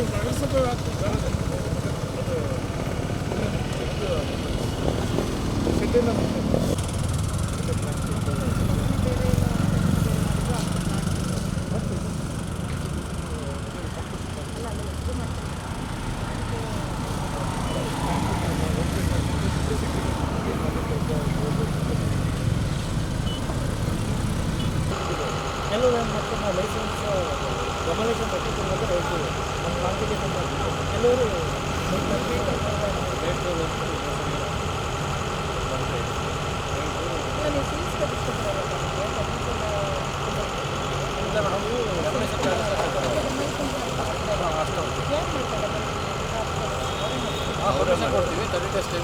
ನಗರಸಭೆ ಆಗ್ತಿಲ್ಲ ಸಿಟಿನ ಕೆಲವರು ಮತ್ತೆ ನಾವು ಲೈಸೆನ್ಸ್ ರೆಮಲ್ಯೂಷನ್ ಪರ್ಟಿಕ್ಯುಲರ್ ರೈತರು ನಮ್ಮ ಕಾಂಪಿಟೇಷನ್ ಕೆಲವರು ಕೊಡ್ತೀವಿ ತರ್ಟಿ ಟೆಸ್ಟ್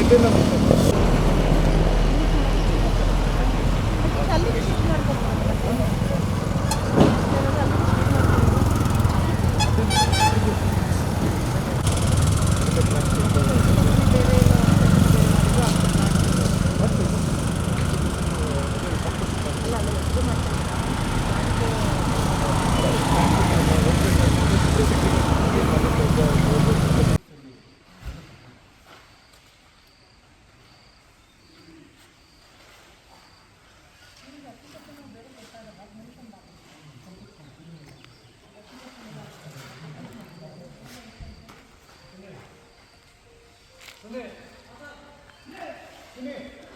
ನಗರಸಭೆ Come here.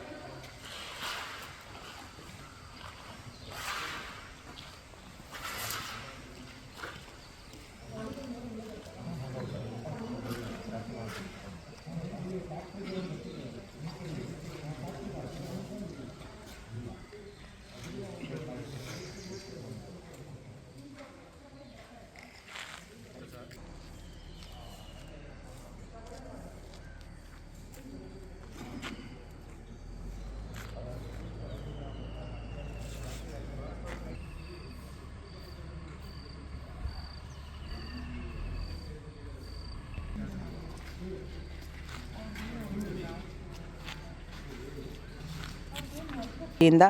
ಇಂದ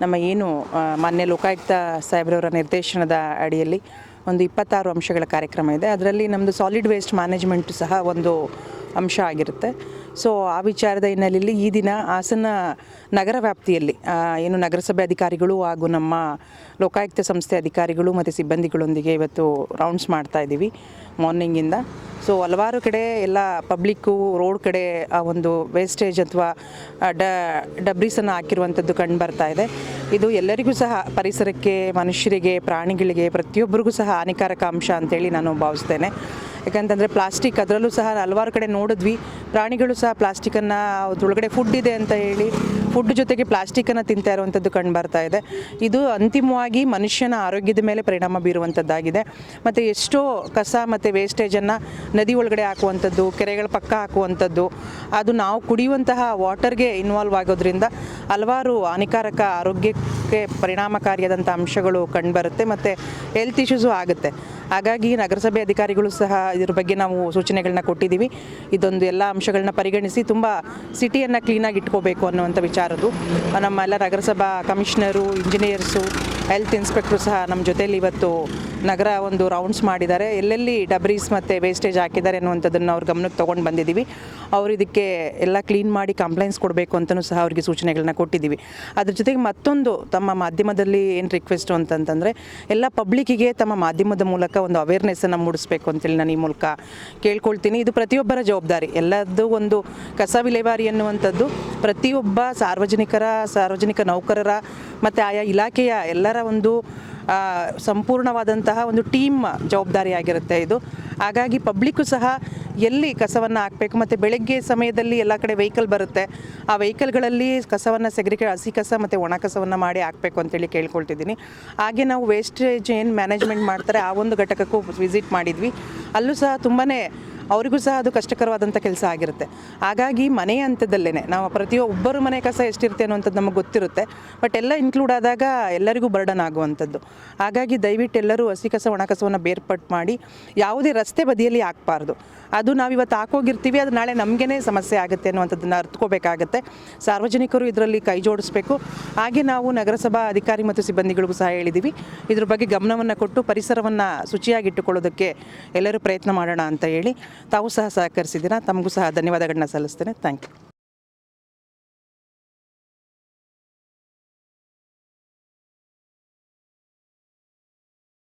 ನಮ್ಮ ಏನು ಮಾನ್ಯ ಲೋಕಾಯುಕ್ತ ಸಾಹೇಬ್ರವರ ನಿರ್ದೇಶನದ ಅಡಿಯಲ್ಲಿ ಒಂದು ಇಪ್ಪತ್ತಾರು ಅಂಶಗಳ ಕಾರ್ಯಕ್ರಮ ಇದೆ. ಅದರಲ್ಲಿ ನಮ್ಮದು ಸಾಲಿಡ್ ವೇಸ್ಟ್ ಮ್ಯಾನೇಜ್ಮೆಂಟ್ ಸಹ ಒಂದು ಅಂಶ ಆಗಿರುತ್ತೆ. ಸೊ, ಆ ವಿಚಾರದ ಹಿನ್ನೆಲೆಯಲ್ಲಿ ಈ ದಿನ ಹಾಸನ ನಗರ ವ್ಯಾಪ್ತಿಯಲ್ಲಿ ಏನು ನಗರಸಭೆ ಅಧಿಕಾರಿಗಳು ಹಾಗೂ ನಮ್ಮ ಲೋಕಾಯುಕ್ತ ಸಂಸ್ಥೆ ಅಧಿಕಾರಿಗಳು ಮತ್ತು ಸಿಬ್ಬಂದಿಗಳೊಂದಿಗೆ ಇವತ್ತು ರೌಂಡ್ಸ್ ಮಾಡ್ತಾ ಇದ್ದೀವಿ ಮಾರ್ನಿಂಗಿಂದ ಸೊ ಹಲವಾರು ಕಡೆ ಎಲ್ಲ ಪಬ್ಲಿಕ್ಕು ರೋಡ್ ಕಡೆ ಆ ಒಂದು ವೇಸ್ಟೇಜ್ ಅಥವಾ ಡ ಡಬ್ರೀಸನ್ನು ಹಾಕಿರುವಂಥದ್ದು ಕಂಡು ಬರ್ತಾ ಇದೆ. ಇದು ಎಲ್ಲರಿಗೂ ಸಹ ಪರಿಸರಕ್ಕೆ, ಮನುಷ್ಯರಿಗೆ, ಪ್ರಾಣಿಗಳಿಗೆ ಪ್ರತಿಯೊಬ್ಬರಿಗೂ ಸಹ ಹಾನಿಕಾರಕ ಅಂಶ ಅಂತೇಳಿ ನಾನು ಭಾವಿಸ್ತೇನೆ. ಯಾಕಂತಂದರೆ ಪ್ಲಾಸ್ಟಿಕ್ ಅದರಲ್ಲೂ ಸಹ ಹಲವಾರು ಕಡೆ ನೋಡಿದ್ವಿ. ಪ್ರಾಣಿಗಳು ಸಹ ಪ್ಲಾಸ್ಟಿಕನ್ನು ಅದ್ರೊಳಗಡೆ ಫುಡ್ ಇದೆ ಅಂತ ಹೇಳಿ ಫುಡ್ ಜೊತೆಗೆ ಪ್ಲಾಸ್ಟಿಕನ್ನು ತಿಂತಾ ಇರುವಂಥದ್ದು ಕಂಡು ಬರ್ತಾ ಇದೆ. ಇದು ಅಂತಿಮವಾಗಿ ಮನುಷ್ಯನ ಆರೋಗ್ಯದ ಮೇಲೆ ಪರಿಣಾಮ ಬೀರುವಂಥದ್ದಾಗಿದೆ ಮತ್ತು ಎಷ್ಟೋ ಕಸ ಮತ್ತು ವೇಸ್ಟೇಜನ್ನು ನದಿ ಒಳಗಡೆ ಹಾಕುವಂಥದ್ದು ಕೆರೆಗಳ ಪಕ್ಕ ಹಾಕುವಂಥದ್ದು ಅದು ನಾವು ಕುಡಿಯುವಂತಹ ವಾಟರ್ಗೆ ಇನ್ವಾಲ್ವ್ ಆಗೋದ್ರಿಂದ ಹಲವಾರು ಹಾನಿಕಾರಕ ಆರೋಗ್ಯಕ್ಕೆ ಪರಿಣಾಮಕಾರಿಯಾದಂಥ ಅಂಶಗಳು ಕಂಡುಬರುತ್ತೆ ಮತ್ತು ಹೆಲ್ತ್ ಇಶ್ಯೂಸು ಆಗುತ್ತೆ. ಹಾಗಾಗಿ ನಗರಸಭೆ ಅಧಿಕಾರಿಗಳು ಸಹ ಇದ್ರ ಬಗ್ಗೆ ನಾವು ಸೂಚನೆಗಳನ್ನ ಕೊಟ್ಟಿದ್ದೀವಿ. ಇದೊಂದು ಎಲ್ಲ ಅಂಶಗಳನ್ನ ಪರಿಗಣಿಸಿ ತುಂಬ ಸಿಟಿಯನ್ನು ಕ್ಲೀನಾಗಿ ಇಟ್ಕೋಬೇಕು ಅನ್ನುವಂಥ ವಿಚಾರದ್ದು. ನಮ್ಮ ಎಲ್ಲ ನಗರಸಭಾ ಕಮಿಷನರು ಇಂಜಿನಿಯರ್ಸು ಹೆಲ್ತ್ ಇನ್ಸ್ಪೆಕ್ಟ್ರು ಸಹ ನಮ್ಮ ಜೊತೆಯಲ್ಲಿ ಇವತ್ತು ನಗರ ಒಂದು ರೌಂಡ್ಸ್ ಮಾಡಿದ್ದಾರೆ. ಎಲ್ಲೆಲ್ಲಿ ಡಬ್ರೀಸ್ ಮತ್ತು ವೇಸ್ಟೇಜ್ ಹಾಕಿದ್ದಾರೆ ಅನ್ನುವಂಥದ್ದನ್ನು ಅವ್ರ ಗಮನಕ್ಕೆ ತೊಗೊಂಡು ಬಂದಿದ್ದೀವಿ. ಅವರು ಇದಕ್ಕೆ ಎಲ್ಲ ಕ್ಲೀನ್ ಮಾಡಿ ಕಂಪ್ಲೇಂಟ್ಸ್ ಕೊಡಬೇಕು ಅಂತಲೂ ಸಹ ಅವರಿಗೆ ಸೂಚನೆಗಳನ್ನ ಕೊಟ್ಟಿದ್ದೀವಿ. ಅದ್ರ ಜೊತೆಗೆ ಮತ್ತೊಂದು ತಮ್ಮ ಮಾಧ್ಯಮದಲ್ಲಿ ಏನು ರಿಕ್ವೆಸ್ಟು ಅಂತಂತಂದರೆ, ಎಲ್ಲ ಪಬ್ಲಿಕ್ಕಿಗೆ ತಮ್ಮ ಮಾಧ್ಯಮದ ಮೂಲಕ ಒಂದು ಅವೇರ್ನೆಸ್ಸನ್ನು ಮೂಡಿಸ್ಬೇಕು ಅಂತೇಳಿ ನಾನು ಈ ಮೂಲಕ ಕೇಳ್ಕೊಳ್ತೀನಿ. ಇದು ಪ್ರತಿಯೊಬ್ಬರ ಜವಾಬ್ದಾರಿ. ಎಲ್ಲದೂ ಒಂದು ಕಸ ವಿಲೇವಾರಿ ಅನ್ನುವಂಥದ್ದು ಪ್ರತಿಯೊಬ್ಬ ಸಾರ್ವಜನಿಕರ, ಸಾರ್ವಜನಿಕ ನೌಕರರ, ಮತ್ತು ಆಯಾ ಇಲಾಖೆಯ ಎಲ್ಲರ ಒಂದು ಸಂಪೂರ್ಣವಾದಂತಹ ಒಂದು ಟೀಮ್ ಜವಾಬ್ದಾರಿಯಾಗಿರುತ್ತೆ ಇದು. ಹಾಗಾಗಿ ಪಬ್ಲಿಕ್ಕು ಸಹ ಎಲ್ಲಿ ಕಸವನ್ನು ಹಾಕಬೇಕು ಮತ್ತು ಬೆಳಗ್ಗೆ ಸಮಯದಲ್ಲಿ ಎಲ್ಲ ಕಡೆ ವೆಹಿಕಲ್ ಬರುತ್ತೆ, ಆ ವೆಹಿಕಲ್ಗಳಲ್ಲಿ ಕಸವನ್ನು ಸೆಗ್ರಿಕೆ ಹಸಿ ಕಸ ಮತ್ತು ಒಣ ಕಸವನ್ನು ಮಾಡಿ ಹಾಕಬೇಕು ಅಂತೇಳಿ ಕೇಳ್ಕೊಳ್ತಿದ್ದೀನಿ. ಹಾಗೆ ನಾವು ವೇಸ್ಟೇಜ್ ಏನು ಮ್ಯಾನೇಜ್ಮೆಂಟ್ ಮಾಡ್ತಾರೆ ಆ ಒಂದು ಘಟಕಕ್ಕೂ ವಿಸಿಟ್ ಮಾಡಿದ್ವಿ. ಅಲ್ಲೂ ಸಹ ತುಂಬಾ ಅವರಿಗೂ ಸಹ ಅದು ಕಷ್ಟಕರವಾದಂಥ ಕೆಲಸ ಆಗಿರುತ್ತೆ. ಹಾಗಾಗಿ ಮನೆ ಹಂತದಲ್ಲೇ ನಾವು ಪ್ರತಿಯೊಬ್ಬರು ಮನೆ ಕಸ ಎಷ್ಟಿರುತ್ತೆ ಅನ್ನುವಂಥದ್ದು ನಮಗೆ ಗೊತ್ತಿರುತ್ತೆ. ಬಟ್ ಎಲ್ಲ ಇನ್ಕ್ಲೂಡ್ ಆದಾಗ ಎಲ್ಲರಿಗೂ ಬರ್ಡನ್ ಆಗುವಂಥದ್ದು. ಹಾಗಾಗಿ ದಯವಿಟ್ಟು ಎಲ್ಲರೂ ಹಸಿ ಕಸ ಒಣ ಕಸವನ್ನು ಬೇರ್ಪಟ್ಟು ಮಾಡಿ ಯಾವುದೇ ರಸ್ತೆ ಬದಿಯಲ್ಲಿ ಹಾಕಬಾರ್ದು. ಅದು ನಾವು ಇವತ್ತು ಹಾಕೋಗಿರ್ತೀವಿ, ಅದು ನಾಳೆ ನಮಗೇ ಸಮಸ್ಯೆ ಆಗುತ್ತೆ ಅನ್ನುವಂಥದ್ದನ್ನು ಅರ್ಥಕೋಬೇಕಾಗತ್ತೆ ಸಾರ್ವಜನಿಕರು ಇದರಲ್ಲಿ ಕೈ ಜೋಡಿಸ್ಬೇಕು. ಹಾಗೆ ನಾವು ನಗರಸಭಾ ಅಧಿಕಾರಿ ಮತ್ತು ಸಿಬ್ಬಂದಿಗಳಿಗೂ ಸಹ ಹೇಳಿದ್ದೀವಿ ಇದ್ರ ಬಗ್ಗೆ ಗಮನವನ್ನು ಕೊಟ್ಟು ಪರಿಸರವನ್ನು ಶುಚಿಯಾಗಿಟ್ಟುಕೊಳ್ಳೋದಕ್ಕೆ ಎಲ್ಲರೂ ಪ್ರಯತ್ನ ಮಾಡೋಣ ಅಂತ ಹೇಳಿ. ತಾವು ಸಹ ಸಹಕರಿಸಿದ್ದೀರಾ ತಮಗೂ ಸಹ ಧನ್ಯವಾದಗಳನ್ನ ಸಲ್ಲಿಸ್ತೇನೆ. Thank you